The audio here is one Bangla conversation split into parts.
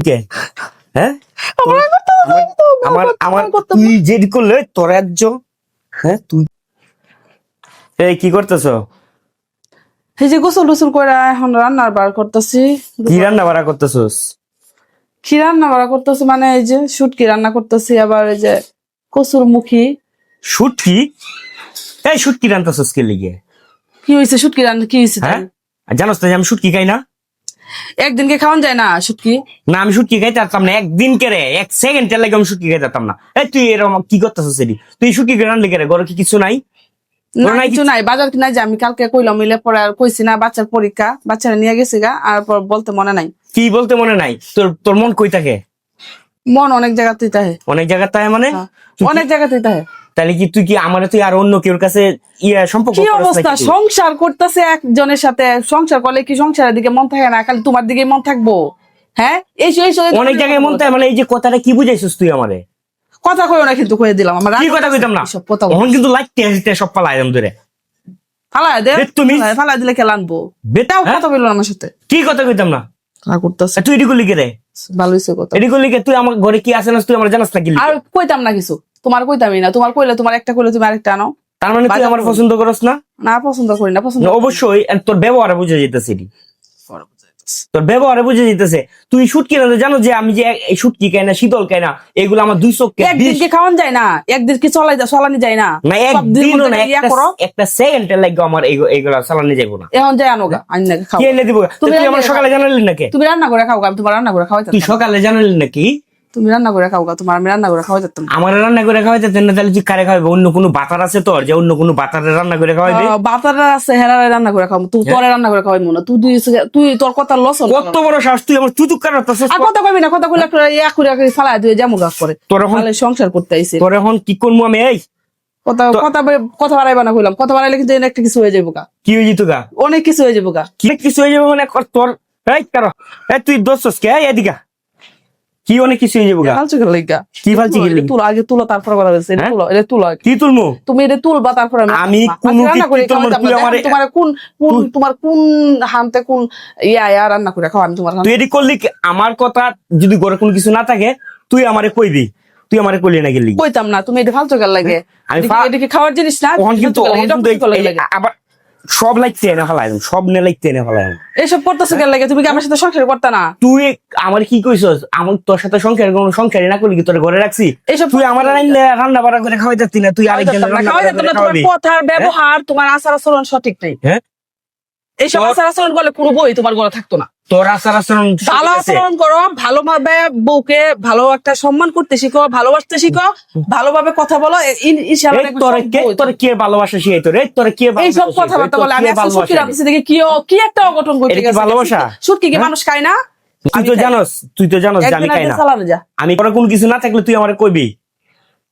কে? হ্যাঁ? আমার তো, আমার। তুই করলে তোর হ্যাঁ তুই এই কি করতেছ? এই যে গোসল টোসল করে এখন রান্নার বার করতেছি। কি রান্না বাড়া করতেছস? কি রান্না বাড়া করতেছি মানে এই যে শুটকি রান্না করতেছি আবার এই যে কচুর মুখী। শুটকি? এই শুটকি রান্তাছস কে লিগে? কি হয়েছে শুটকি রান্না কি হয়েছে হ্যাঁ? জানোস না যে আমি শুটকি খাই না? একদিনকে খাওয়ান যায় না শুটকি? না আমি শুটকি খাইতে পারতাম না একদিন কে রে এক সেকেন্ডের লাগে আমি শুটকি খাইতে পারতাম না। এই তুই এরকম কি করতেছস এটি তুই শুটকি রান্না কে রে ঘরে কি কিছু নাই? না কোনো কিছু নাই বাজার কিনা যে আমি কালকে কইলাম মিলে পরে আর কইছি না বাচ্চার পরীক্ষা বাচ্চারা নিয়ে গেছি গা আর পর বলতে মনে নাই। কি বলতে মনে নাই? তোর তোর মন কই থাকে? মন অনেক জায়গাতেই তাহে অনেক জায়গা তাই মানে? হ্যাঁ। অনেক জায়গাতেই তাহে তাহলে কি তুই কি আমার তুই আর অন্য কেউর কাছে ইয়া সম্পর্ক কি অবস্থা? সংসার করতেছে একজনের সাথে। সংসার করলে কি সংসারের দিকে মন থাকে না? খালি তোমার দিকে মন থাকব। হ্যাঁ? এই এই অনেক জায়গায় মন চায় মানে এই যে কথাটা কি বুঝাইছিস তুই আমারে? কথা কইও না কিন্তু কয়ে দিলাম। আমার কি কথা কইতাম না? সব কথা তখন কিন্তু লাগতে আসতে সব পালাই একদম ধরে। ফালা দে তুমি- ফালায় দিলে খেলা আনব। বেটাও কথা বলল আমার সাথে। কি কথা কইতাম না? করতেছে। তুই এটি করলি কে রে? ভালো হয়েছে কথা। এটি করলি কে? তুই আমার ঘরে কি আছে না তুই আমার জানাস না কি? আর কইতাম না কিছু। তোমার কইতামই না তোমার কইলে তোমার একটা কইলে তুমি আরেকটা আনো। তার মানে তুই আমার। পছন্দ করস না? না পছন্দ করি না পছন্দ অবশ্যই তোর ব্যবহারে বুঝে যেতেছে তোর ব্যবহারে বুঝে যেতেছে। তুই শুটকি না জানো যে আমি যে এই শুটকি খাই না শীতল খাই না এগুলো আমার দুই চোখকে একদিন কি খাওয়ান যায় না? একদিন কি চলাই যা চলানি যায় না? না একদিনও না একটা করো। একটা সেকেন্ডের লাগে আমার এগুলো চালানি যাব না। এখন যাই আনো গা আনি নাকি খাও কি এনে দিব তুমি আমার সকালে জানালি নাকি? তুমি রান্না করে খাও আমি তোমার রান্না করে খাওয়াই তুই সকালে জানালি নাকি? তুমি রান্না করে খাওয়া তোমার আমি রান্না করে খাওয়াই দিতাম আমার রান্না করে খাওয়াইতে না তাহলে তুই কারে খাওয়াবে অন্য কোনো বাতার আছে তোর? যে অন্য কোনো বাতারে রান্না করে খাওয়াইবে? বাতারা আছে হেরারে রান্না করে খাও তুই তোরে রান্না করে খাওয়াই মনে তুই তুই তোর কথা লস কত বড় শ্বাস তুই আমার চুতুক কার আর কথা কইবি না কথা কইলে ইয়া করে করে ফালাই দিয়ে জামু গাছ করে। তোর এখন সংসার করতে আইছে তোর এখন কি করব আমি এই? কথা কথা কথা বাড়াইবা না কইলাম। কথা বাড়াইলে কিন্তু একটা কিছু হয়ে যাব গা। কি হয়ে যেত গা? অনেক কিছু হয়ে যাব গা। কি কিছু হয়ে যাবে মানে তোর এই কারও এই তুই দোষ কে? এদিকা কি অনেক কিছু হয়ে যাব ফালতু লাগা। কি ফালতু তুলো আগে তুলো তারপর কথা বলছে এটা হ্যাঁ? তুলো এটা তুলো কি তুলমু? তুমি এটা তুলবা তারপর আমি কোনো তুই না। তোমার কোন কোন তোমার কোন হামতে কোন ইয়া ইয়া রান্না করে খাওয়া আমি তোমার তুই এটি করলি কি? আমার কথা যদি ঘরে কোনো কিছু না থাকে তুই আমারে কইবি। তুই আমারে কইলি না গেলি। কইতাম না তুমি এটা ফালতু করে লাগে। আমি এটা কি- খাওয়ার জিনিস না তখন কিন্তু। আবার সব লাইক টেনে ফেলাই সব নে লাইক টেনে ফেলাই এসব করতেছো কেন লাগে? তুমি কি আমার সাথে সংসার করতে না? তুই আমার কি কইছ আমার তোর সাথে সংসার কোনো সংসারই না করলি কি তোর ঘরে রাখছি? এসব তুই আমার রান্না রান্না বাড়া করে খাওয়াই যাচ্ছি না তুই আরেকজন রান্না খাওয়াইতাম করে না, তোমার কথার ব্যবহার তোমার আচার আচরণ সঠিক নাই। হ্যাঁ? এইসব আচার আচরণ করলে কোনো বই তোমার ঘরে থাকতো না। তোর আচার আচরণ ভালো আচরণ করো ভালোভাবে বউকে ভালো একটা সম্মান করতে শিখো ভালোবাসতে শিখো ভালোভাবে কথা বলো তোরে কে বই- তোরে কে ভালোবাসা শিখাই তোরে? তোরে কে এইসব কথাবার্তা বলে। আমি সুটকি দেয়? রাখছি কি কি একটা অঘটন করতে গেছে। ভালোবাসা? সুটকি কি হ্যাঁ? মানুষ খায় না? তুই তো জানোস তুই তো জানোস আমি খাই না। আমি কোনো কোনো কিছু না থাকলে তুই আমারে কইবি?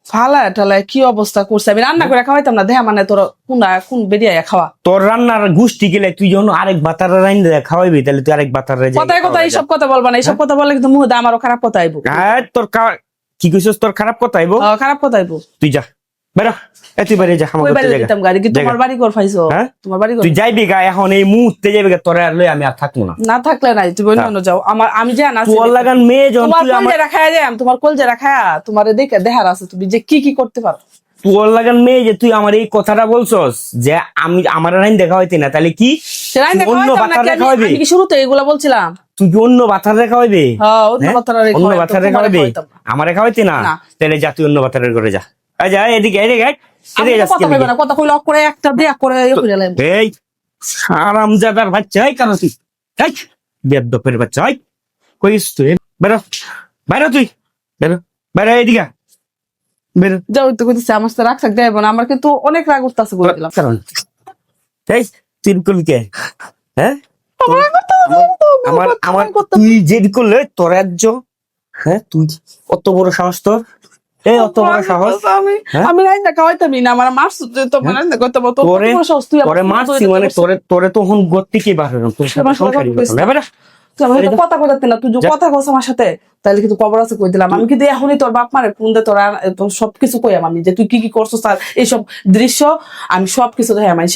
ফালা টালায় কি অবস্থা করছে? আমি রান্না করে খাওয়াইতাম না দেহা মানে তোর কোন কোন বেরিয়ে খাওয়া। তোর রান্নার গুষ্টি গেলে তুই যখন আরেক বাতার রাইন খাওয়াইবি তাহলে তুই আরেক বাতার কথায় কথা এইসব কথা বলবা না এইসব হ্যাঁ? কথা বললে কিন্তু মুহূর্তে আমারও খারাপ কথা আইবো। হ্যাঁ তোর কি কইছিস? তোর খারাপ কথা আইবো? খারাপ কথা আইবো। তুই যা। বেরো এ তুই বাইরে যা আমার ওই ঘর বাড়ি থেকে গাড়ি কি তোমার বাড়ি ঘর পাইছো? হ্যাঁ? তোমার বাড়ি ঘর? তুই যাইবি গা এখন এই মুহূর্তে যাইবি গা তোরে লই আমি আর থাকব না। না থাকলে নাই তুমি অন্য যাও। আমার আমি যে না তোর লাগান মেয়ে তোমার তুই আমার কলজে রাখায় যায় তোমার কলজে রাখায় তোমার দেখে আছে তুমি যে কি কি করতে পারো। তোর লাগান মেয়ে যে তুই আমার এই কথাটা বলছস যে আমি আমার রাইন দেখা হইতি না তাহলে কি? অন্য বাতার? আমি- খাওয়াবি আমি কি শুরুতে এগুলা বলছিলাম? তুই অন্য বাতার রেখা হইবে? হ্যাঁ, অন্য হ্যাঁ? বাতার রেখা হইবে। আমারে খাওয়াইতি না? না। তাহলে যা তুই অন্য বাতারের করে যা। এদিকে এদিকে কথা করে একটা দেয়া করে ইয়ে করে এই সারাম জাদার বাচ্চা এই কারও তুই। এই বেদ্যপের বাচ্চা এই। কইস তুই বেরো বেরো তুই বেরো বেরো এদিকে বেরো। যাও তো কইতেছে আমার সাথে রাগ থাক দেব না আমার কিন্তু অনেক রাগ উঠতাছে বলে দিলাম। কারণ? এই কে হ্যাঁ? আমার আমার তুই করলে তোর রাজ্য হ্যাঁ? তুই অত বড় সাহস তোর? এই অত বড় সাহস? আমি খাওয়াইতামই না আমার তো মানে তোরে তোর সাহস তুই আমার তোরে মারছি মানে তোরে তোরে তখন গর্তি কি বার হলাম তোর সাথে সংসারই কথা না, তুই কথা কইতে না তুই কথা কইছ আমার সাথে তাহলে কিন্তু কবর আছে কই দিলাম। আমি কিন্তু এখনই তোর বাপ মারে ফোন দে তোর সবকিছু কইয়াম আমি যে তুই কি কি করছ তার এইসব দৃশ্য আমি সবকিছু দেখাই আমার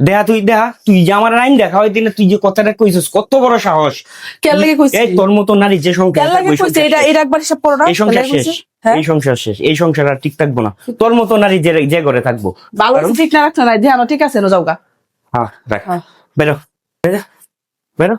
দেখা তুই দেখা তুই যে আমার আইন দেখা হয় দিনে তুই যে কথাটা কইছিস কত বড় সাহস। কেন লাগে কইছিস এই তোর মতো নারী যে সংসার কেন লাগে কইছিস এটা এটা একবার হিসাব করো না। এই সংসার শেষ। হ্যাঁ? এই সংসার শেষ। এই সংসার আর ঠিক থাকব না। তোর মতো নারী যে যে ঘরে থাকব। ভালো ঠিক না রাখছ না ধ্যান ঠিক আছে নো যাওগা হ্যাঁ রাখ। হ্যাঁ। বেরো। বেরো। বেরো।